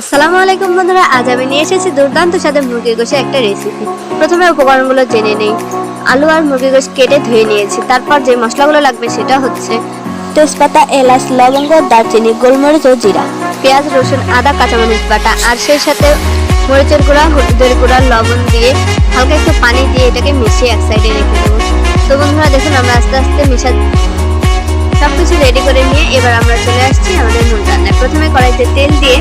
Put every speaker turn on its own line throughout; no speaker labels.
আসসালামু আলাইকুম বন্ধুরা, আজ আমি নিয়ে এসেছি দুর্দান্ত স্বাদের মুরগির গোশে একটা রেসিপি প্রথমে উপকরণগুলো জেনে নেই। আলু আর মুরগির গোশ কেটে ধুয়ে নিয়েছি। তারপর যে মশলাগুলো লাগবে সেটা হচ্ছে
তেজপাতা, এলাচ, লবঙ্গ, দারচিনি, গোলমরিচ ও জিরা।
পেঁয়াজ, রসুন, আদা, কাঁচামরিচ বাটা আর সেই সাথে মরিচের গুঁড়া, হলুদের গুঁড়া, লবণ দিয়ে হালকা একটু পানি দিয়ে এটাকে মিশিয়ে এক সাইডে রেখে দেবো। তো বন্ধুরা, দেখুন, আমরা আস্তে আস্তে মিশা সব কিছু রেডি করে নিয়ে এবার আমরা চলে আসছি আমাদের মূল রান্নায়। প্রথমে কড়াইতে তেল দিয়ে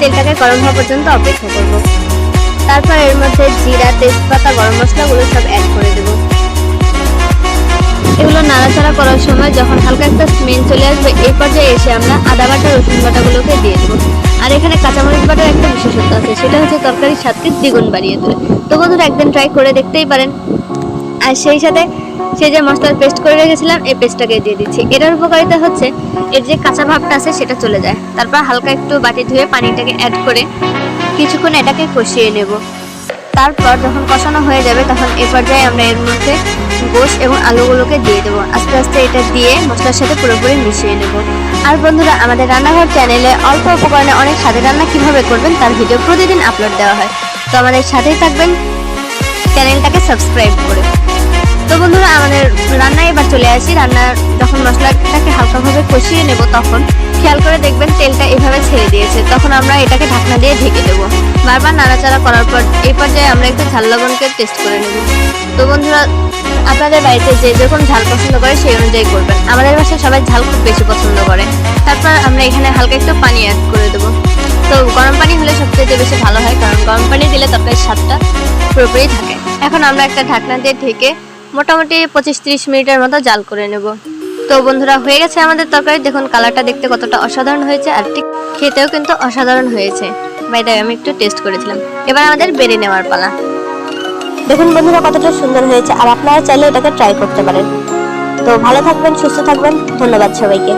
তেলটাকে গরম হওয়া পর্যন্ত অপেক্ষা করব। তারপর এর মধ্যে জিরা, তেজপাতা, গরম মশলাগুলো সব অ্যাড করে দেবো। এগুলো নাড়াচাড়া করার সময় যখন হালকা একটা স্মেল চলে আসবে এই পর্যায়ে এসে আমরা আদা বাটা, রসুন বাটাগুলোকে দিয়ে দেবো। আর এখানে কাঁচামরিচ বাটার একটা বিশেষত্ব আছে, সেটা হচ্ছে তরকারির স্বাদকে দ্বিগুণ বাড়িয়ে তোলে। তো বন্ধুরা, একদিন ট্রাই করে দেখতেই পারেন। আর সেই সাথে সেই যে মশলার পেস্ট করে রেখেছিলাম, এই পেস্টটাকে দিয়ে দিচ্ছি। এটার উপকারিতা হচ্ছে, এর যে কাঁচা ভাবটা আছে সেটা চলে যায়। তারপর হালকা একটু বাটি ধুয়ে পানিটাকে অ্যাড করে কিছুক্ষণ এটাকে কষিয়ে নেব। তারপর যখন কষানো হয়ে যাবে, তখন এ পর্যায়ে আমরা এর মধ্যে গোশ এবং আলুগুলোকে দিয়ে দেবো। আস্তে আস্তে এটা দিয়ে মশলার সাথে পুরোপুরি মিশিয়ে নেব। আর বন্ধুরা, আমাদের রান্নাঘর চ্যানেলে অল্প উপকরণে অনেক স্বাদের রান্না কীভাবে করবেন তার ভিডিও প্রতিদিন আপলোড দেওয়া হয়। তো আমাদের সাথেই থাকবেন। চ্যানেলটাকে সাবস্ক্রাইব করে। তো বন্ধুরা, আমাদের রান্নায় এবার চলে আসি। রান্নার যখন মশলাটাকে হালকাভাবে কষিয়ে নেব তখন, খেয়াল করে দেখবেন তেলটা এভাবে ছেড়ে দিয়েছে। তখন আমরা এটাকে ঢাকনা দিয়ে ঢেকে দেবো। বারবার নাড়াচাড়া করার পর এই পর্যায়ে আমরা একটু ঝাল লবণকে টেস্ট করে নেব। তো বন্ধুরা, আপনাদের বাড়িতে যে যেরকম ঝাল পছন্দ করে সেই অনুযায়ী করবেন। আমাদের বাসায় সবাই ঝাল খুব বেশি পছন্দ করে। তারপর আমরা এখানে হালকা একটু পানি অ্যাড করে দেবো। তো গরম পানি হলে সবচেয়ে বেশি ভালো হয়, কারণ গরম পানি দিলে তরকারির স্বাদটা পুরোপুরি থাকে। এখন আমরা একটা ঢাকনা দিয়ে ঢেকে মোটামুটি পঁচিশ তিরিশ মিনিটের মতো জাল করে নেব। তো বন্ধুরা, হয়ে গেছে আমাদের তরকারি। দেখুন, কালারটা দেখতে কতটা অসাধারণ হয়েছে আর ঠিক খেতেও কিন্তু অসাধারণ হয়েছে। বাইরে আমি একটু টেস্ট করেছিলাম। এবার আমাদের বেড়ে নেওয়ার পালা।
দেখুন বন্ধুরা, কতটা সুন্দর হয়েছে। আর আপনারা চাইলে এটাকে ট্রাই করতে পারেন। তো ভালো থাকবেন, সুস্থ থাকবেন। ধন্যবাদ সবাইকে।